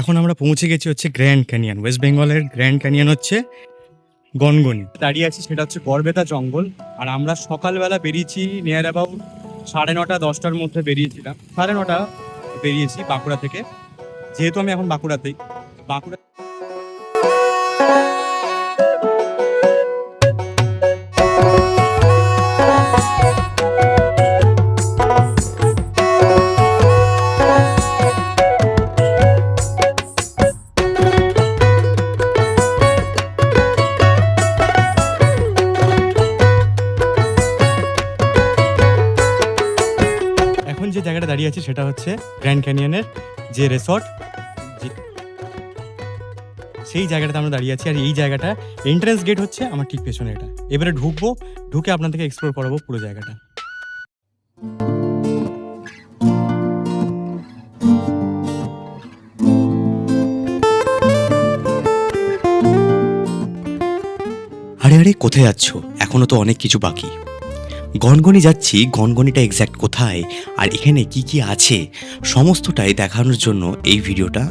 এখন আমরা পৌঁছে গেছি হচ্ছে গ্র্যান্ড ক্যানিয়ন ওয়েস্ট বেঙ্গলের গ্র্যান্ড ক্যানিয়ন হচ্ছে গনগনি। দাঁড়িয়ে আছি সেটা হচ্ছে গড়বেতা জঙ্গল, আর আমরা সকালবেলা বেরিয়েছি নিয়ার অ্যাবাউট সাড়ে নটা, দশটার মধ্যে বেরিয়েছিলাম। সাড়ে নটা বেরিয়েছি বাঁকুড়া থেকে। যেহেতু আমি এখন বাঁকুড়াতেই, বাঁকুড়া জায়গাটা দাঁড়িয়ে আছি সেটা হচ্ছে গ্র্যান্ড ক্যানিয়নের যে রিসর্ট সেই জায়গাটাতে আমরা দাঁড়িয়ে আছি। আর এই জায়গাটা এন্ট্রান্স গেট হচ্ছে আমার ঠিক পেছনে এটা। এবারে ঢুকবো, ঢুকে আপনাদেরকে এক্সপ্লোর করাবো পুরো জায়গাটা। আরে আরে, কোথায় যাচ্ছ? এখনও তো অনেক কিছু বাকি। গনগনি যাচ্ছি, গনগনিটা এক্স্যাক্ট কোথায় আর এখানে কি কি আছে সমস্তটাই দেখানোর জন্য এই ভিডিওটা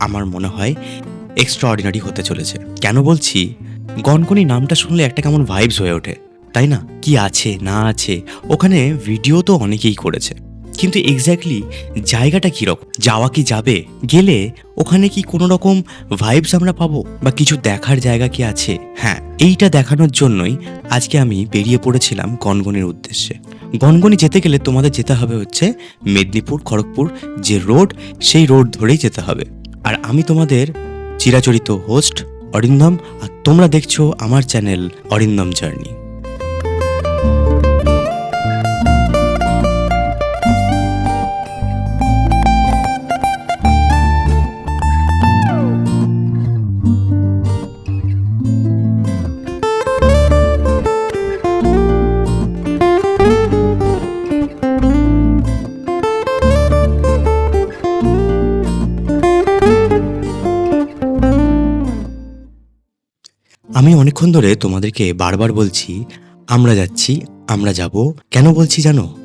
আমার মনে হয় এক্সট্রা অর্ডিনারি হতে চলেছে। কেন বলছি? গনগনি নামটা শুনলে একটা কেমন ভাইবস হয়ে ওঠে, তাই না? কি আছে, না আছে, ওখানে ভিডিও তো অনেকেই করেছে। কিন্তু এক্স্যাক্টলি জায়গাটা কীরকম? যাওয়া কি যাবে? গেলে ওখানে কি কোনো রকম ভাইবস আমরা পাবো? বা কিছু দেখার জায়গা কি আছে? হ্যাঁ এইটা দেখানোর জন্যই আজকে আমি বেরিয়ে পড়েছিলাম গনগনির উদ্দেশ্যে। গনগনি যেতে গেলে তোমাদের যেতে হবে হচ্ছে মেদিনীপুর, খড়গপুর যে রোড সেই রোড ধরেই যেতে হবে। আর আমি তোমাদের চিরাচরিত হোস্ট অরিন্দম, আর তোমরা দেখছ আমার চ্যানেল অরিন্দম জার্নি আমি অনেকক্ষণ ধরে তোমাদেরকে বারবার বলছি, আমরা যাচ্ছি, আমরা যাব। কেন বলছি জানো?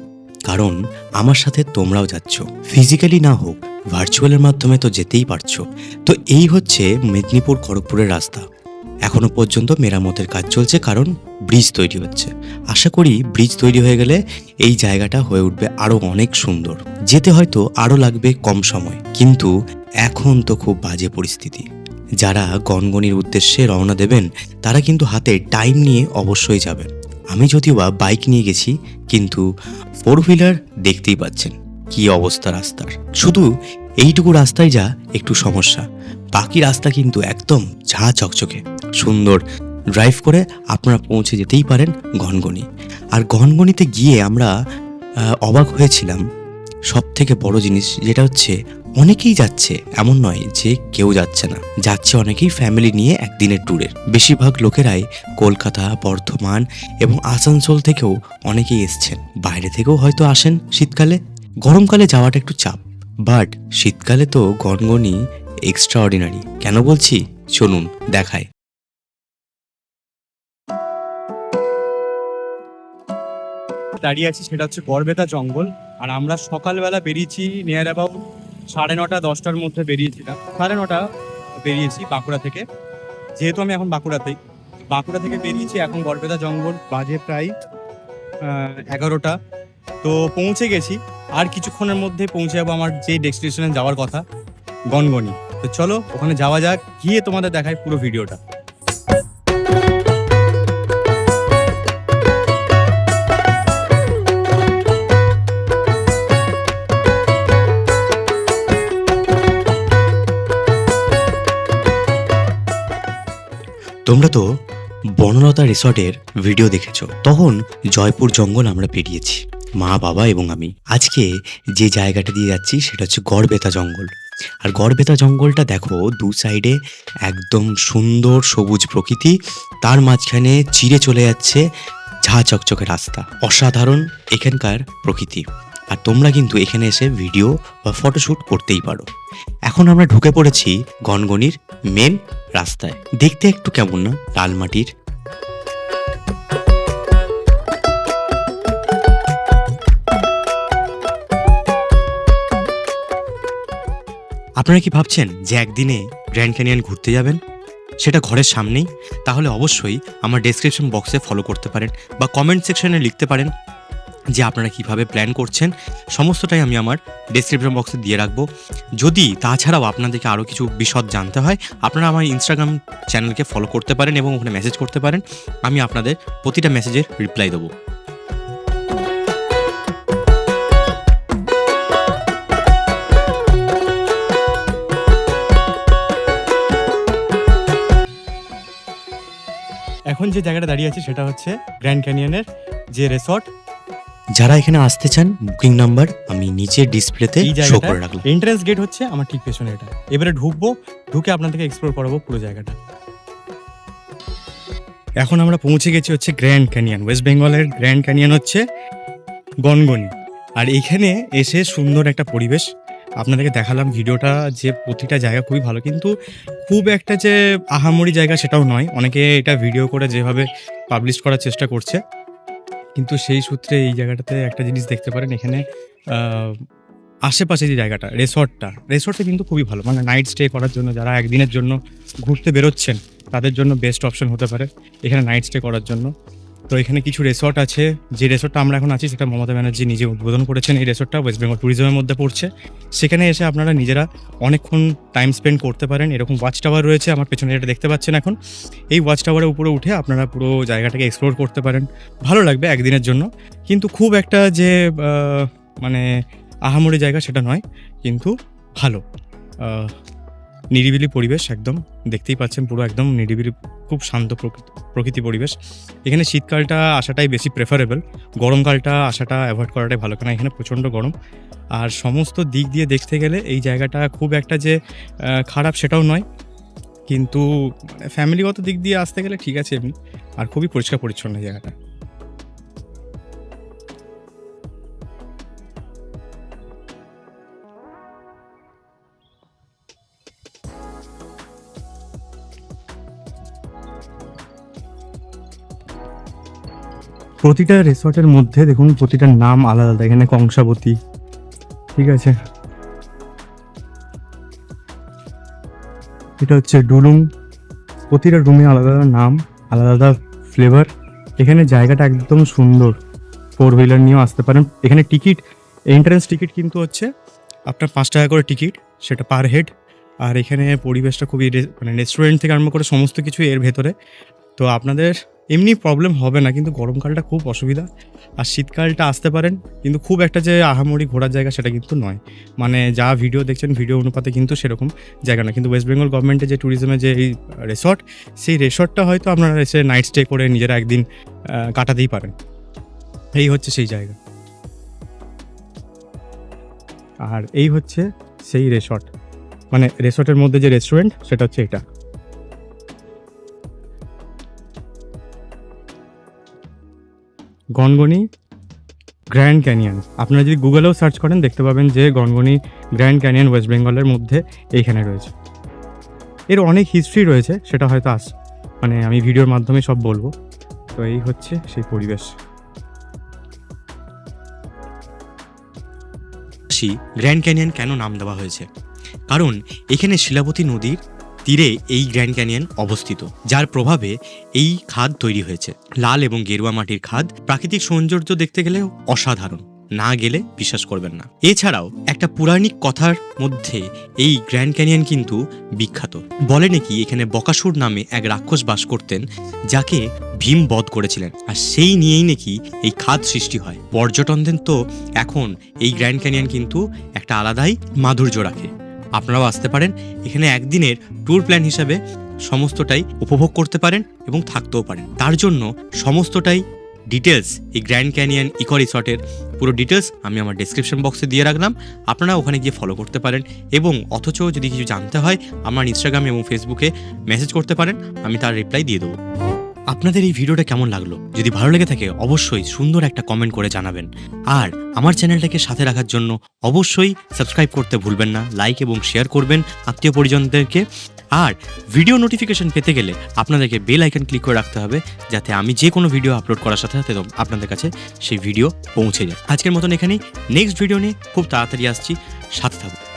কারণ আমার সাথে তোমরাও যাচ্ছ। ফিজিক্যালি না হোক ভার্চুয়ালের মাধ্যমে তো যেতেই পারছ। তো এই হচ্ছে মেদিনীপুর খড়গপুরের রাস্তা। এখনও পর্যন্ত মেরামতের কাজ চলছে, কারণ ব্রিজ তৈরি হচ্ছে। আশা করি ব্রিজ তৈরি হয়ে গেলে এই জায়গাটা হয়ে উঠবে আরও অনেক সুন্দর। যেতে হয়তো আরও লাগবে কম সময়। কিন্তু এখন তো খুব বাজে পরিস্থিতি। যারা গনগনির উদ্দেশ্যে রওনা দেবেন, তারা কিন্তু হাতে টাইম নিয়ে অবশ্যই যাবেন। আমি যদিও বা বাইক নিয়ে গেছি, কিন্তু ফোর হুইলার দেখতেই পাচ্ছেন কি অবস্থা রাস্তার। শুধু এইটুকু রাস্তায় যা একটু সমস্যা, বাকি রাস্তা কিন্তু একদম ঝাঁ চকচকে। সুন্দর ড্রাইভ করে আপনারা পৌঁছে যেতেই পারেন গনগনি আর গনগনিতে গিয়ে আমরা অবাক হয়েছিলাম সব থেকে বড় জিনিস যেটা হচ্ছে অনেকেই যাচ্ছে, এমন নয় যে কেউ যাচ্ছে না। যাচ্ছে অনেকেই ফ্যামিলি নিয়ে একদিনের ট্যুরের বেশিরভাগ লোকেরাই কলকাতা, বর্ধমান এবং আসানসোল থেকেও অনেকেই এসছেন। বাইরে থেকেও হয়তো আসেন শীতকালে। গরমকালে যাওয়াটা একটু চাপ। বাট শীতকালে তো গনগনি এক্সট্রা অর্ডিনারি কেন বলছি? চলুন দেখায় দাঁড়িয়ে আছি সেটা হচ্ছে গড়বেতা জঙ্গল। আর আমরা সকালবেলা বেরিয়েছি নিয়ার অ্যাবাউট সাড়ে নটা, দশটার মধ্যে বেরিয়েছিলাম। সাড়ে নটা বেরিয়েছি বাঁকুড়া থেকে। যেহেতু আমি এখন বাঁকুড়াতেই। বাঁকুড়া থেকে বেরিয়েছি এখন গড়বেতা জঙ্গল, বাজে প্রায় এগারোটা। তো পৌঁছে গেছি। আর কিছুক্ষণের মধ্যে পৌঁছে যাব আমার যে ডেস্টিনেশনে যাওয়ার কথা, গনগনি। তো চলো, ওখানে যাওয়া যাক, গিয়ে তোমাদের দেখায় পুরো ভিডিওটা তোমরা তো বনলতা রিসর্টের ভিডিও দেখেছ। তখন জয়পুর জঙ্গল আমরা পেরিয়েছি, মা, বাবা এবং আমি। আজকে যে জায়গাটা দিয়ে যাচ্ছি সেটা হচ্ছে গড়বেতা জঙ্গল। আর গড়বেতা জঙ্গলটা দেখো, দু সাইডে একদম সুন্দর সবুজ প্রকৃতি, তার মাঝখানে চিরে চলে যাচ্ছে ঝা চকচকে রাস্তা। অসাধারণ এখানকার প্রকৃতি। আর তোমরা কিন্তু এখানে এসে ভিডিও বা ফটোশ্যুট করতেই পারো। এখন আমরা ঢুকে পড়েছি গনগনির মেন রাস্তায়। দেখতে একটু কেমন না, লাল মাটির? আপনারা কি ভাবছেন যে একদিনে গ্র্যান্ড ক্যানিয়ন ঘুরতে যাবেন? সেটা ঘরের সামনেই? তাহলে অবশ্যই আমার ডেসক্রিপশন বক্সে ফলো করতে পারেন বা কমেন্ট সেকশনে লিখতে পারেন। যে আপনারা কীভাবে প্ল্যান করছেন, সমস্তটাই আমি আমার ডেসক্রিপশন বক্সে দিয়ে রাখব। যদি তাছাড়াও আপনাদেরকে আরও কিছু বিশদ জানতে হয়, আপনারা আমার ইনস্টাগ্রাম চ্যানেলকে ফলো করতে পারেন এবং ওখানে মেসেজ করতে পারেন, আমি আপনাদের প্রতিটা মেসেজের রিপ্লাই দেবো। এখন যে জায়গাটা দাঁড়িয়ে আছে সেটা হচ্ছে গ্র্যান্ড ক্যানিয়নের যে রেসর্ট যারা এখানে আসতে চান বুকিং নাম্বার আমি নিচে ডিসপ্লেতে শো করে রাখলাম। এন্ট্রান্স গেট হচ্ছে আমার ঠিক পেছনে এটা। এবারে ঢুকবো ঢুকে আপনাদেরকে এক্সপ্লোর করাবো পুরো জায়গাটা। এখন আমরা পৌঁছে গেছি হচ্ছে গ্র্যান্ড ক্যানিয়ন ওয়েস্ট বেঙ্গলের গ্র্যান্ড ক্যানিয়ন হচ্ছে গনগনি। আর এখানে এসে সুন্দর একটা পরিবেশ। আপনাদেরকে দেখালাম ভিডিওটা যে প্রতিটা জায়গা খুবই ভালো কিন্তু খুব একটা যে আহামরি জায়গা সেটাও নয়। অনেকে এটা ভিডিও করে যেভাবে পাবলিশ করার চেষ্টা করছে। কিন্তু সেই সূত্রে এই জায়গাটাতে একটা জিনিস দেখতে পারেন, এখানে আশেপাশে যে জায়গাটা, রেসর্টটা রেসর্টটা কিন্তু খুবই ভালো। মানে নাইট স্টে করার জন্য যারা একদিনের জন্য ঘুরতে বেরোচ্ছেন, তাদের জন্য বেস্ট অপশন হতে পারে। এখানে নাইট স্টে করার জন্য। তো এখানে কিছু রেসর্ট আছে। যে রেসর্টটা আমরা এখন আছি, সেটা মমতা ব্যানার্জি নিজে উদ্বোধন করেছেন। এই রেসর্টটা ওয়েস্ট বেঙ্গল ট্যুরিজমের মধ্যে পড়ছে। সেখানে এসে আপনারা নিজেরা অনেকক্ষণ টাইম স্পেন্ড করতে পারেন। এরকম ওয়াচ টাওয়ার রয়েছে, আমার পেছনে এটা দেখতে পাচ্ছেন এখন। এই ওয়াচ টাওয়ারের উপরে উঠে আপনারা পুরো জায়গাটাকে এক্সপ্লোর করতে পারেন। ভালো লাগবে একদিনের জন্য। কিন্তু খুব একটা যে মানে আহামরি জায়গা সেটা নয়, কিন্তু ভালো। নিরিবিলি পরিবেশ একদম, দেখতেই পাচ্ছেন পুরো একদম নিরিবিলি, খুব শান্ত প্রকৃতি পরিবেশ। এখানে শীতকালটা আসাটাই বেশি প্রেফারেবল গরমকালটা আসাটা অ্যাভয়েড করাটাই ভালো কারণ এখানে প্রচণ্ড গরম। আর সমস্ত দিক দিয়ে দেখতে গেলে এই জায়গাটা খুব একটা যে খারাপ সেটাও নয়। কিন্তু ফ্যামিলিগত দিক দিয়ে আসতে গেলে ঠিক আছে এমনি, আর খুবই পরিষ্কার পরিচ্ছন্ন জায়গাটা। প্রতিটা রিসর্টের মধ্যে দেখুন প্রতিটার নাম আলাদা আলাদা এখানে কংসাবতী, ঠিক আছে? এটা হচ্ছে ডুলুং। প্রতিটা রুমে আলাদা আলাদা নাম, আলাদা আলাদা ফ্লেভার। এখানে জায়গাটা একদম সুন্দর। ফোর হুইলার নিয়েও আসতে পারেন। এখানে টিকিট, এন্ট্রান্স টিকিট কিন্তু হচ্ছে আপনার পাঁচ টাকা করে টিকিট, সেটা পার হেড। আর এখানে পরিবেশটা খুবই মানে রেস্টুরেন্ট থেকে আরম্ভ করে সমস্ত কিছু এর ভেতরে। তো আপনাদের এমনি প্রবলেম হবে না, কিন্তু গরমকালটা খুব অসুবিধা। আর শীতকালটা আসতে পারেন, কিন্তু খুব একটা যে আহামরি ঘোরার জায়গা সেটা কিন্তু নয়। মানে যা ভিডিও দেখছেন ভিডিও অনুপাতে কিন্তু সেরকম জায়গা না। কিন্তু ওয়েস্ট বেঙ্গল গভর্নমেন্টের যে ট্যুরিজমের যে এই রেসর্ট সেই রেসর্টটা হয়তো আপনারা এসে নাইট স্টে করে নিজেরা একদিন কাটাতেই পারেন। এই হচ্ছে সেই জায়গা। আর এই হচ্ছে সেই রেসর্ট মানে রেসর্টের মধ্যে যে রেস্টুরেন্ট সেটা হচ্ছে এটা। Gangani Grand Canyon. আপনারা যদি গুগলেও সার্চ করেন, দেখতে পাবেন যে গনগনি গ্র্যান্ড ক্যানিয়ন ওয়েস্ট বেঙ্গলের মধ্যে এইখানে রয়েছে। এর অনেক হিস্ট্রি রয়েছে, সেটা হয়তো আস মানে আমি ভিডিওর মাধ্যমে সব বলব। তো এই হচ্ছে সেই পরিবেশ। গ্র্যান্ড ক্যানিয়ন কেন নাম দেওয়া হয়েছে? কারণ এখানে শিলাবতী নদীর তীরে এই গ্র্যান্ড ক্যানিয়ন অবস্থিত, যার প্রভাবে এই খাদ তৈরি হয়েছে। লাল এবং গেরুয়া মাটির খাদ প্রাকৃতিক সৌন্দর্য দেখতে গেলেও অসাধারণ, না গেলে বিশ্বাস করবেন না। এছাড়াও একটা পৌরাণিক কথার মধ্যে এই গ্র্যান্ড ক্যানিয়ন কিন্তু বিখ্যাত। বলে নাকি এখানে বকাসুর নামে এক রাক্ষস বাস করতেন, যাকে ভীম বধ করেছিলেন। আর সেই নিয়েই নাকি এই খাদ সৃষ্টি হয়। পর্যটনদের তো এখন এই গ্র্যান্ড ক্যানিয়ন কিন্তু একটা আলাদাই মাধুর্য রাখে। আপনারাও আসতে পারেন। এখানে একদিনের ট্যুর প্ল্যান হিসাবে সমস্তটাই উপভোগ করতে পারেন এবং থাকতেও পারেন। তার জন্য সমস্তটাই ডিটেলস এই গ্র্যান্ড ক্যানিয়ন ইকো রিসর্টের পুরো ডিটেলস আমি আমার ডেসক্রিপশন বক্সে দিয়ে রাখলাম। আপনারা ওখানে গিয়ে ফলো করতে পারেন এবং অথচ যদি কিছু জানতে হয়, আমার ইনস্টাগ্রাম এবং ফেসবুকে মেসেজ করতে পারেন, আমি তার রিপ্লাই দিয়ে দেবো। আপনাদের এই ভিডিওটা কেমন লাগল? যদি ভালো লেগে থাকে, অবশ্যই সুন্দর একটা কমেন্ট করে জানাবেন। আর আমার চ্যানেলটাকে সাথে রাখার জন্য অবশ্যই সাবস্ক্রাইব করতে ভুলবেন না লাইক এবং শেয়ার করবেন আত্মীয় পরিজনদেরকে। আর ভিডিও নোটিফিকেশন পেতে গেলে আপনাদেরকে বেল আইকন ক্লিক করে রাখতে হবে, যাতে আমি যে কোনো ভিডিও আপলোড করার সাথে সাথে আপনাদের কাছে সেই ভিডিও পৌঁছে যায়। আজকের মতন এখানেই নেক্সট ভিডিও নিয়ে খুব তাড়াতাড়ি আসছি। সাথে থাকুন।